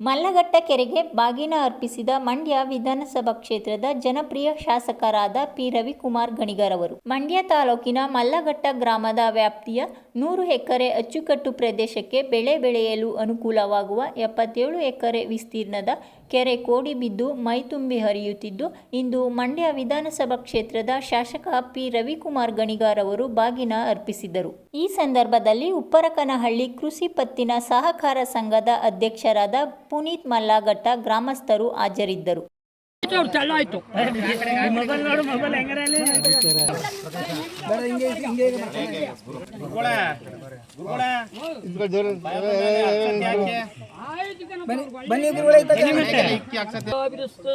ಮಲ್ಲಘಟ್ಟ ಕೆರೆಗೆ ಬಾಗಿನ ಅರ್ಪಿಸಿದ ಮಂಡ್ಯ ವಿಧಾನಸಭಾ ಕ್ಷೇತ್ರದ ಜನಪ್ರಿಯ ಶಾಸಕರಾದ ಪಿ. ರವಿಕುಮಾರ್ ಗಣಿಗರ್ ಅವರು ಮಂಡ್ಯ ತಾಲೂಕಿನ ಮಲ್ಲಘಟ್ಟ ಗ್ರಾಮದ ವ್ಯಾಪ್ತಿಯ ನೂರು ಎಕರೆ ಅಚ್ಚುಕಟ್ಟು ಪ್ರದೇಶಕ್ಕೆ ಬೆಳೆ ಬೆಳೆಯಲು ಅನುಕೂಲವಾಗುವ ಎಪ್ಪತ್ತೇಳು ಎಕರೆ ವಿಸ್ತೀರ್ಣದ ಕೆರೆ ಕೋಡಿ ಬಿದ್ದು ಮೈತುಂಬಿ ಹರಿಯುತ್ತಿದ್ದು, ಇಂದು ಮಂಡ್ಯ ವಿಧಾನಸಭಾ ಕ್ಷೇತ್ರದ ಶಾಸಕ ಪಿ. ರವಿಕುಮಾರ್ ಗಣಿಗಾರ್ ಅವರು ಬಾಗಿನ ಅರ್ಪಿಸಿದರು. ಈ ಸಂದರ್ಭದಲ್ಲಿ ಉಪ್ಪರಕನಹಳ್ಳಿ ಕೃಷಿ ಪತ್ತಿನ ಸಹಕಾರ ಸಂಘದ ಅಧ್ಯಕ್ಷರಾದ ಪುನೀತ್ ಮಲ್ಲಾಘಟ್ಟ ಗ್ರಾಮಸ್ಥರು ಹಾಜರಿದ್ದರು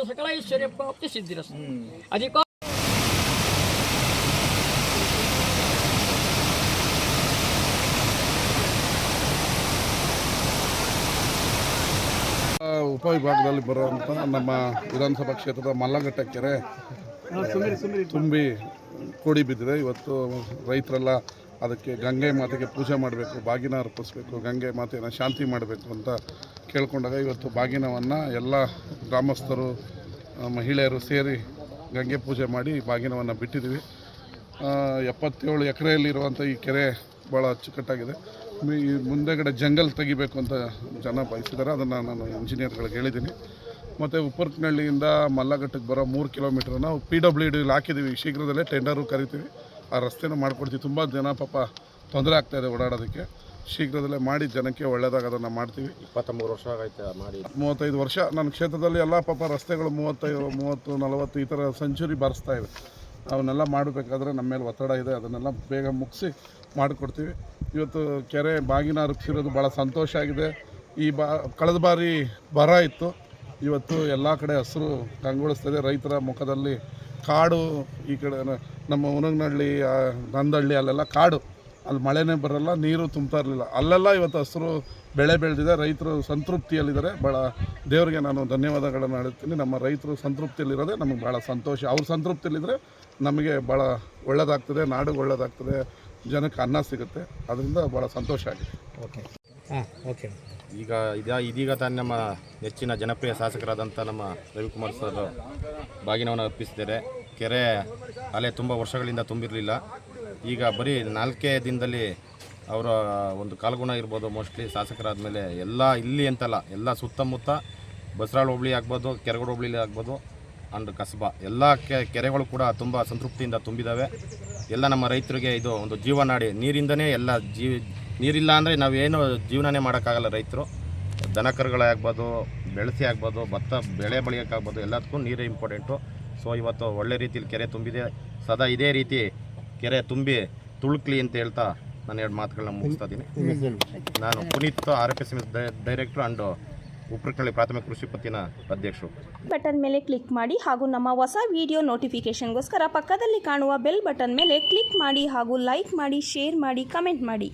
ಸಕಲ ಉಪವಿಭಾಗದಲ್ಲಿ ಬರುವಂಥ ನಮ್ಮ ವಿಧಾನಸಭಾ ಕ್ಷೇತ್ರದ ಮಲ್ಲಘಟ್ಟ ಕೆರೆ ತುಂಬಿ ಕೋಡಿ ಬಿದ್ದಿದೆ. ಇವತ್ತು ರೈತರೆಲ್ಲ ಅದಕ್ಕೆ ಗಂಗೆ ಮಾತೆಗೆ ಪೂಜೆ ಮಾಡಬೇಕು, ಬಾಗಿನ ಅರ್ಪಿಸ್ಬೇಕು, ಗಂಗೆ ಮಾತೆಯನ್ನು ಶಾಂತಿ ಮಾಡಬೇಕು ಅಂತ ಕೇಳ್ಕೊಂಡಾಗ ಇವತ್ತು ಬಾಗಿನವನ್ನು ಎಲ್ಲ ಗ್ರಾಮಸ್ಥರು ಮಹಿಳೆಯರು ಸೇರಿ ಗಂಗೆ ಪೂಜೆ ಮಾಡಿ ಬಾಗಿನವನ್ನು ಬಿಟ್ಟಿದ್ದೀವಿ. ಎಪ್ಪತ್ತೇಳು ಎಕರೆಯಲ್ಲಿರುವಂಥ ಈ ಕೆರೆ ಭಾಳ ಅಚ್ಚುಕಟ್ಟಾಗಿದೆ. ಈ ಮುಂದೆಗಡೆ ಜಂಗಲ್ ತೆಗಿಬೇಕು ಅಂತ ಜನ ಬಯಸಿದ್ದಾರೆ. ಅದನ್ನು ನಾನು ಇಂಜಿನಿಯರ್ಗಳಿಗೆ ಹೇಳಿದ್ದೀನಿ. ಮತ್ತು ಉಪ್ಪರ್ಕನಹಳ್ಳಿಯಿಂದ ಮಲ್ಲಘಟ್ಟಕ್ಕೆ ಬರೋ ಮೂರು ಕಿಲೋಮೀಟ್ರ್ ನಾವು ಪಿ ಡಬ್ಲ್ಯೂ ಡಿಲಿ ಹಾಕಿದ್ದೀವಿ ಶೀಘ್ರದಲ್ಲೇ ಟೆಂಡರು ಕರಿತೀವಿ. ಆ ರಸ್ತೆನ ಮಾಡಿಕೊಡ್ತೀವಿ. ತುಂಬ ಜನ ಪಾಪ ತೊಂದರೆ ಆಗ್ತಾಯಿದೆ ಓಡಾಡೋದಕ್ಕೆ. ಶೀಘ್ರದಲ್ಲೇ ಮಾಡಿ ಜನಕ್ಕೆ ಒಳ್ಳೆಯದಾಗ ಅದನ್ನು ಮಾಡ್ತೀವಿ. ಇಪ್ಪತ್ತ್ಮೂರು ವರ್ಷ ಆಗೈತೆ ಮಾಡಿ? ಮೂವತ್ತೈದು ವರ್ಷ. ನನ್ನ ಕ್ಷೇತ್ರದಲ್ಲಿ ಎಲ್ಲ ಪಾಪ ರಸ್ತೆಗಳು ಮೂವತ್ತೈದು ಮೂವತ್ತು ನಲವತ್ತು ಈ ಥರ ಸೆಂಚುರಿ ಬಾರಿಸ್ತಾ ಇವೆ ಅವನ್ನೆಲ್ಲ ಮಾಡಬೇಕಾದ್ರೆ ನಮ್ಮ ಮೇಲೆ ಒತ್ತಡ ಇದೆ. ಅದನ್ನೆಲ್ಲ ಬೇಗ ಮುಗಿಸಿ ಮಾಡಿಕೊಡ್ತೀವಿ. ಇವತ್ತು ಕೆರೆ ಬಾಗಿನ ರುಕ್ಸಿರೋದು ಭಾಳ ಸಂತೋಷ ಆಗಿದೆ. ಈ ಬಾ, ಕಳೆದ ಬಾರಿ ಬರ ಇತ್ತು. ಇವತ್ತು ಎಲ್ಲ ಕಡೆ ಹಸಿರು ಕಂಗೊಳಿಸ್ತದೆ. ರೈತರ ಮುಖದಲ್ಲಿ ಕಾಡು, ಈ ಕಡೆ ನಮ್ಮ ಉನಗನಹಳ್ಳಿ ನಂದಹಳ್ಳಿ ಅಲ್ಲೆಲ್ಲ ಕಾಡು. ಅಲ್ಲಿ ಮಳೆನೇ ಬರಲ್ಲ ನೀರು ತುಂಬ್ತಾ ಇರಲಿಲ್ಲ. ಅಲ್ಲೆಲ್ಲ ಇವತ್ತು ಹಸಿರು ಬೆಳೆ ಬೆಳೆದಿದೆ ರೈತರು ಸಂತೃಪ್ತಿಯಲ್ಲಿದ್ದಾರೆ. ಭಾಳ ದೇವರಿಗೆ ನಾನು ಧನ್ಯವಾದಗಳನ್ನು ಹೇಳ್ತೀನಿ ನಮ್ಮ ರೈತರು ಸಂತೃಪ್ತಿಯಲ್ಲಿರೋದೇ ನಮಗೆ ಭಾಳ ಸಂತೋಷ. ಅವ್ರ ಸಂತೃಪ್ತಿಯಲ್ಲಿದ್ದರೆ ನಮಗೆ ಭಾಳ ಒಳ್ಳೆಯದಾಗ್ತದೆ ನಾಡು ಒಳ್ಳೆಯದಾಗ್ತದೆ ಜನಕ್ಕೆ ಅನ್ನ ಸಿಗುತ್ತೆ. ಅದರಿಂದ ಭಾಳ ಸಂತೋಷ ಆಗಿದೆ. ಓಕೆ. ಹಾಂ ಓಕೆ. ಈಗ ಇದ ಇದೀಗ ತಾನೆ ನಮ್ಮ ನೆಚ್ಚಿನ ಜನಪ್ರಿಯ ಶಾಸಕರಾದಂಥ ನಮ್ಮ ರವಿಕುಮಾರ್ ಸರ್ ಬಾಗಿನವನ್ನು ಅರ್ಪಿಸಿದ್ದಾರೆ. ಕೆರೆ ಅಲೆ ತುಂಬ ವರ್ಷಗಳಿಂದ ತುಂಬಿರಲಿಲ್ಲ. ಈಗ ಬರೀ ನಾಲ್ಕೇ ದಿನದಲ್ಲಿ ಅವರ ಒಂದು ಕಾಲ್ಗುಣ ಇರ್ಬೋದು ಮೋಸ್ಟ್ಲಿ ಶಾಸಕರಾದ ಮೇಲೆ ಎಲ್ಲ ಇಲ್ಲಿ ಅಂತಲ್ಲ, ಎಲ್ಲ ಸುತ್ತಮುತ್ತ ಬಸರಾಳ ಹೋಬಳಿ ಆಗ್ಬೋದು, ಕೆರಗೋಡು ಹೋಬಳಿ ಆಗ್ಬೋದು ಅಂಡ್ ಕಸಬಾ. ಎಲ್ಲ ಕೆರೆಗಳು ಕೂಡ ತುಂಬ ಸಂತೃಪ್ತಿಯಿಂದ ತುಂಬಿದ್ದಾವೆ ಎಲ್ಲ ನಮ್ಮ ರೈತರಿಗೆ ಇದು ಒಂದು ಜೀವನಾಡಿ ನೀರಿಂದನೇ ಎಲ್ಲ ಜೀವ ನೀರಿಲ್ಲ ಅಂದರೆ ನಾವೇನು ಜೀವನನೇ ಮಾಡೋಕ್ಕಾಗಲ್ಲ ರೈತರು. ದನ ಕರುಗಳೇ ಆಗ್ಬೋದು, ಬೆಳೆಸಿ ಆಗ್ಬೋದು, ಭತ್ತ ಬೆಳೆ ಬೆಳೆಯೋಕ್ಕಾಗ್ಬೋದು ಎಲ್ಲದಕ್ಕೂ ನೀರೇ ಇಂಪಾರ್ಟೆಂಟು ಸೊ ಇವತ್ತು ಒಳ್ಳೆ ರೀತಿಯಲ್ಲಿ ಕೆರೆ ತುಂಬಿದೆ. ಸದಾ ಇದೇ ರೀತಿ ಕೆರೆ ತುಂಬಿ ತುಳುಕ್ಲಿ ಅಂತ ಹೇಳ್ತಾ ನಾನು ಎರಡು ಮಾತುಗಳನ್ನ ಮುಗಿಸ್ತಾ ಇದ್ದೀನಿ. ನಾನು Puneeth R F S M director and Uprakalli ಪ್ರಾಥಮಿಕ ಕೃಷಿ ಪತ್ತಿನ ಅಧ್ಯಕ್ಷರು. ಬಟನ್ ಮೇಲೆ ಕ್ಲಿಕ್ ಮಾಡಿ ಹಾಗೂ ನಮ್ಮ ಹೊಸ ವಿಡಿಯೋ ನೋಟಿಫಿಕೇಶನ್ಗೋಸ್ಕರ ಪಕ್ಕದಲ್ಲಿ ಕಾಣುವ ಬೆಲ್ ಬಟನ್ ಮೇಲೆ ಕ್ಲಿಕ್ ಮಾಡಿ ಹಾಗೂ ಲೈಕ್ ಮಾಡಿ, ಶೇರ್ ಮಾಡಿ, ಕಮೆಂಟ್ ಮಾಡಿ.